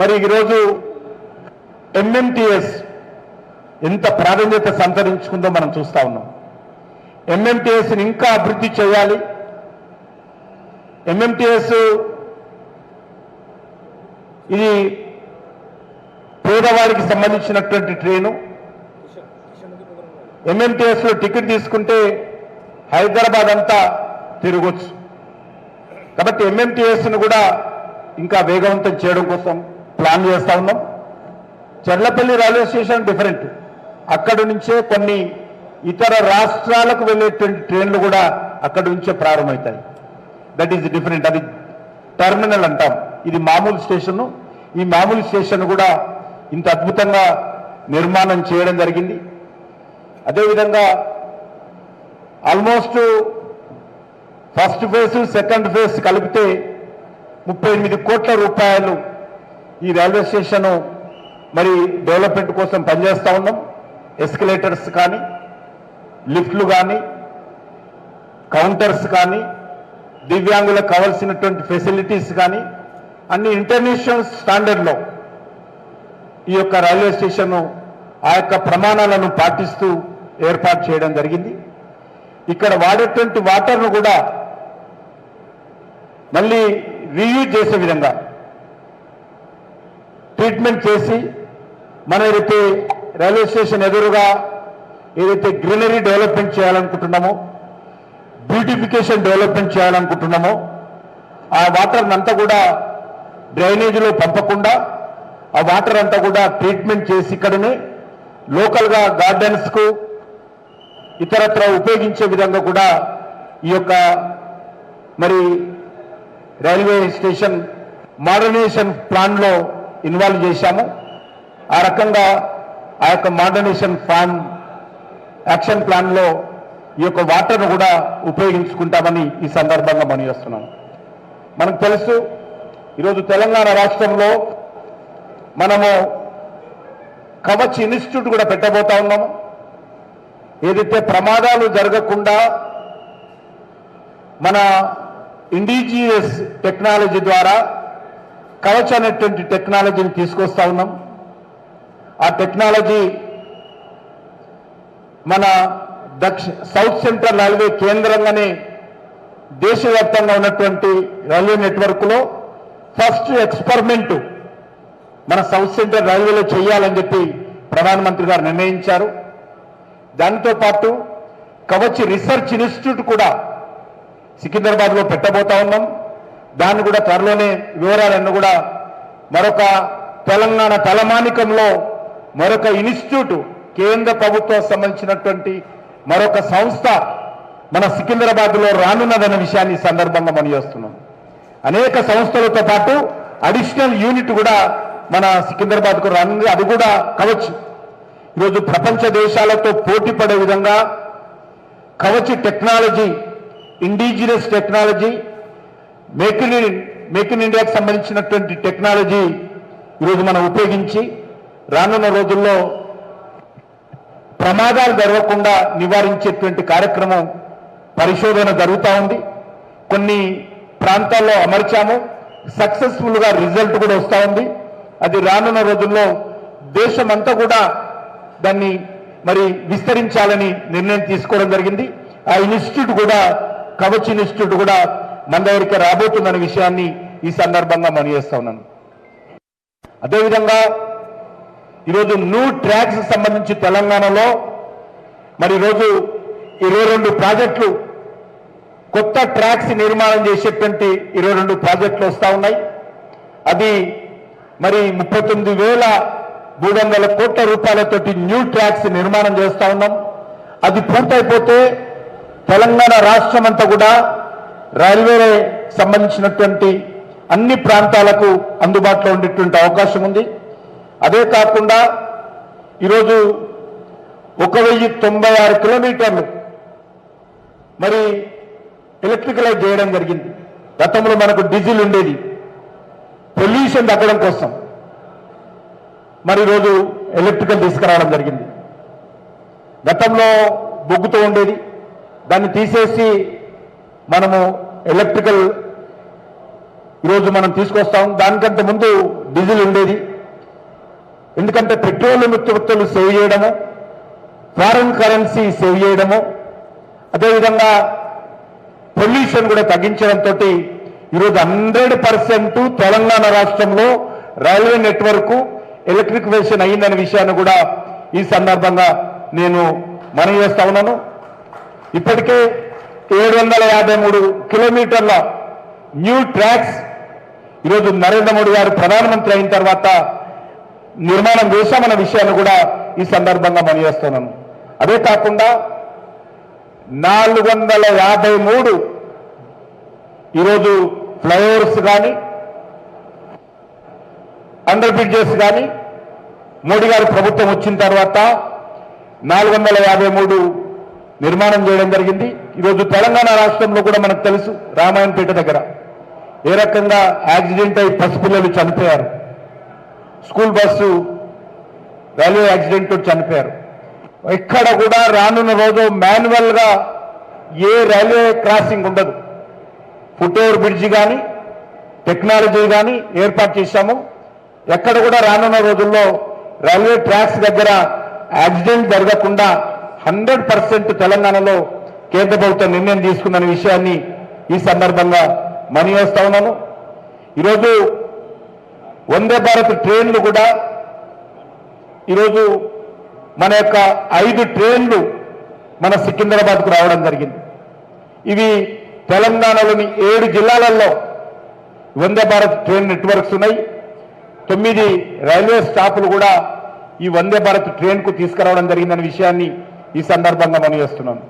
మరి ఈరోజు ఎంఎంటీఎస్ ఎంత ప్రాధాన్యత సంతరించుకుందో మనం చూస్తా ఉన్నాం. ఎంఎంటీఎస్ని ఇంకా అభివృద్ధి చేయాలి. ఎంఎంటీఎస్ ఇది పేదవాడికి సంబంధించినటువంటి ట్రైను. ఎంఎంటీఎస్లో టికెట్ తీసుకుంటే హైదరాబాద్ అంతా తిరగచ్చు. కాబట్టి ఎంఎంటీఎస్ను కూడా ఇంకా వేగవంతం చేయడం కోసం ప్లాన్ చేస్తూ ఉన్నాం. Cherlapalli railway station different. అక్కడి నుంచే కొన్ని ఇతర రాష్ట్రాలకు వెళ్ళేటువంటి ట్రైన్లు కూడా అక్కడి నుంచే ప్రారంభమవుతాయి. దట్ ఈస్ డిఫరెంట్ అది టెర్మినల్ అంటాం. ఇది మామూలు స్టేషను. ఈ మామూలు స్టేషన్ కూడా ఇంత అద్భుతంగా నిర్మాణం చేయడం జరిగింది. అదేవిధంగా almost first phase second phase కలిపితే ముప్పై ఎనిమిది కోట్ల రూపాయలు ఈ రైల్వే స్టేషన్ మరి డెవలప్మెంట్ కోసం పనిచేస్తూ ఉన్నాం. ఎస్కలేటర్స్ కానీ లిఫ్ట్లు కానీ కౌంటర్స్ కానీ దివ్యాంగులకు కావాల్సినటువంటి ఫెసిలిటీస్ కానీ అన్ని ఇంటర్నేషనల్ స్టాండర్డ్లో ఈ యొక్క రైల్వే స్టేషన్ ఆ యొక్క ప్రమాణాలను పాటిస్తూ ఏర్పాటు చేయడం జరిగింది. ఇక్కడ వాడేటువంటి వాటర్ను కూడా మళ్ళీ రీయూజ్ చేసే విధంగా ట్రీట్మెంట్ చేసి మనం ఏదైతే రైల్వే స్టేషన్ ఎదురుగా ఏదైతే గ్రీనరీ డెవలప్మెంట్ చేయాలనుకుంటున్నామో బ్యూటిఫికేషన్ డెవలప్మెంట్ చేయాలనుకుంటున్నామో ఆ వాటర్ అంతా కూడా డ్రైనేజీలో పంపకుండా ఆ వాటర్ అంతా కూడా ట్రీట్మెంట్ చేసి ఇక్కడనే లోకల్గా గార్డెన్స్కు ఇతరత్ర ఉపయోగించే విధంగా కూడా ఈ యొక్క మరి రైల్వే స్టేషన్ మోడర్నైజేషన్ ప్లాన్లో ఇన్వాల్వ్ చేశాము. ఆ రకంగా ఆ యొక్క మోడర్నైజేషన్ ప్లాన్ యాక్షన్ ప్లాన్లో ఈ యొక్క వాటర్ను కూడా ఉపయోగించుకుంటామని ఈ సందర్భంగా పనిచేస్తున్నాం మనకు తెలుసు ఈరోజు తెలంగాణ రాష్ట్రంలో మనము కవచ్ ఇన్స్టిట్యూట్ కూడా పెట్టబోతా ఉన్నాము. ఏదైతే ప్రమాదాలు జరగకుండా మన ఇండిజియస్ టెక్నాలజీ ద్వారా కవచ్ అనేటువంటి టెక్నాలజీని తీసుకొస్తా ఉన్నాం. ఆ టెక్నాలజీ మన దక్ష సౌత్ సెంట్రల్ రైల్వే కేంద్రంగానే దేశవ్యాప్తంగా ఉన్నటువంటి రైల్వే నెట్వర్క్లో ఫస్ట్ ఎక్స్పెరిమెంట్ మన సౌత్ సెంట్రల్ రైల్వేలో చేయాలని చెప్పి ప్రధానమంత్రి గారు నిర్ణయించారు. దానితో పాటు కవచ్ రీసెర్చ్ ఇన్స్టిట్యూట్ కూడా సికింద్రాబాద్లో పెట్టబోతా ఉన్నాం. దాన్ని కూడా త్వరలోనే వివరాలన్నీ కూడా మరొక తెలంగాణ తలమానికంలో మరొక ఇన్స్టిట్యూట్ కేంద్ర ప్రభుత్వం సంబంధించినటువంటి మరొక సంస్థ మన సికింద్రాబాద్లో రానున్నదన్న విషయాన్ని సందర్భంగా మనం చేస్తున్నాం. అనేక సంస్థలతో పాటు అడిషనల్ యూనిట్ కూడా మన సికింద్రాబాద్కు రానుంది అది కూడా కవచ్. ఈరోజు ప్రపంచ దేశాలతో పోటీ పడే విధంగా Kavach technology indigenous technology make in make in ఇండియాకి సంబంధించినటువంటి టెక్నాలజీ ఈరోజు మనం ఉపయోగించి రానున్న రోజుల్లో ప్రమాదాలు జరగకుండా నివారించేటువంటి కార్యక్రమం పరిశోధన జరుగుతూ ఉంది. కొన్ని ప్రాంతాల్లో అమర్చాము. సక్సెస్ఫుల్గా రిజల్ట్ కూడా వస్తూ ఉంది. అది రానున్న రోజుల్లో దేశమంతా కూడా దాన్ని మరి విస్తరించాలని నిర్ణయం తీసుకోవడం జరిగింది. ఆ ఇన్స్టిట్యూట్ కూడా కవచ్ ఇన్స్టిట్యూట్ కూడా మన దగ్గరికి రాబోతుందనే విషయాన్ని ఈ సందర్భంగా మనం ఉన్నాను. అదేవిధంగా ఈరోజు న్యూ ట్రాక్స్ సంబంధించి తెలంగాణలో మరి ఈరోజు ఇరవై రెండు ప్రాజెక్టులు కొత్త ట్రాక్స్ నిర్మాణం చేసేటువంటి ఇరవై రెండు ప్రాజెక్టులు వస్తూ ఉన్నాయి. అది మరి ముప్పై తొమ్మిది వేల మూడు వందల కోట్ల రూపాయలతోటి న్యూ ట్రాక్స్ నిర్మాణం చేస్తూ ఉన్నాం. అది పూర్తయిపోతే తెలంగాణ రాష్ట్రం అంతా కూడా రైల్వే సంబంధించినటువంటి అన్ని ప్రాంతాలకు అందుబాటులో ఉండేటువంటి అవకాశం ఉంది. అదే కాకుండా ఈరోజు ఒక వెయ్యి తొంభై ఆరు కిలోమీటర్లు మరి ఎలక్ట్రికలైజ్ చేయడం జరిగింది. గతంలో మనకు డీజిల్ ఉండేది. పొల్యూషన్ తగ్గడం కోసం మరి ఈరోజు ఎలక్ట్రికల్ తీసుకురావడం జరిగింది. గతంలో బొగ్గుతో ఉండేది. దాన్ని తీసేసి మనము ఎలక్ట్రికల్ ఈరోజు మనం తీసుకొస్తాం. దానికంటే ముందు డీజిల్ ఉండేది. ఎందుకంటే పెట్రోలియం ఉత్పత్తులు సేవ్ చేయడము ఫారెన్ కరెన్సీ సేవ్ చేయడము అదేవిధంగా పొల్యూషన్ కూడా తగ్గించడంతో ఈరోజు హండ్రెడ్ పర్సెంట్ తెలంగాణ రాష్ట్రంలో రైల్వే నెట్వర్క్ ఎలక్ట్రిఫికేషన్ అయిందనే విషయాన్ని కూడా ఈ సందర్భంగా నేను మనం చేస్తా ఉన్నాను. ఇప్పటికే ఏడు వందల యాభై మూడు కిలోమీటర్ల న్యూ ట్రాక్స్ ఈరోజు నరేంద్ర మోడీ గారు ప్రధానమంత్రి అయిన తర్వాత నిర్మాణం చేశామన్న విషయాన్ని కూడా ఈ సందర్భంగా పనిచేస్తున్నాను అదే కాకుండా నాలుగు వందల యాభై మూడు ఈరోజు ఫ్లైఓవర్స్ కానీ అండర్ బ్రిడ్జెస్ కానీ మోడీ గారు ప్రభుత్వం వచ్చిన తర్వాత నాలుగు వందల యాభై మూడు నిర్మాణం చేయడం జరిగింది. ఈరోజు తెలంగాణ రాష్ట్రంలో కూడా మనకు తెలుసు రామాయణపేట దగ్గర. ఏ రకంగా యాక్సిడెంట్ అయి పసిపిల్లలు చనిపోయారు. స్కూల్ బస్సు రైల్వే యాక్సిడెంట్ చనిపోయారు. ఎక్కడ కూడా రానున్న రోజు మాన్యువల్గా ఏ రైల్వే క్రాసింగ్ ఉండదు. ఫుట్ బ్రిడ్జ్ బ్రిడ్జి కానీ టెక్నాలజీ కానీ ఏర్పాటు చేశాము. ఎక్కడ కూడా రానున్న రోజుల్లో రైల్వే ట్రాక్స్ దగ్గర యాక్సిడెంట్ జరగకుండా హండ్రెడ్ పర్సెంట్ తెలంగాణలో కేంద్ర ప్రభుత్వం నిర్ణయం తీసుకుందనే విషయాన్ని ఈ సందర్భంగా మనీ వేస్తా ఉన్నాను. ఈరోజు వందే భారత్ ట్రైన్లు కూడా ఈరోజు మన యొక్క ఐదు ట్రైన్లు మన సికింద్రాబాద్కు రావడం జరిగింది. ఇవి తెలంగాణలోని ఏడు జిల్లాలలో వందే భారత్ ట్రైన్ నెట్వర్క్స్ ఉన్నాయి. తొమ్మిది రైల్వే స్టాపులు కూడా ఈ వందే భారత్ ట్రైన్కు తీసుకురావడం జరిగిందనే విషయాన్ని ఈ సందర్భంగా మనం చేస్తున్నాను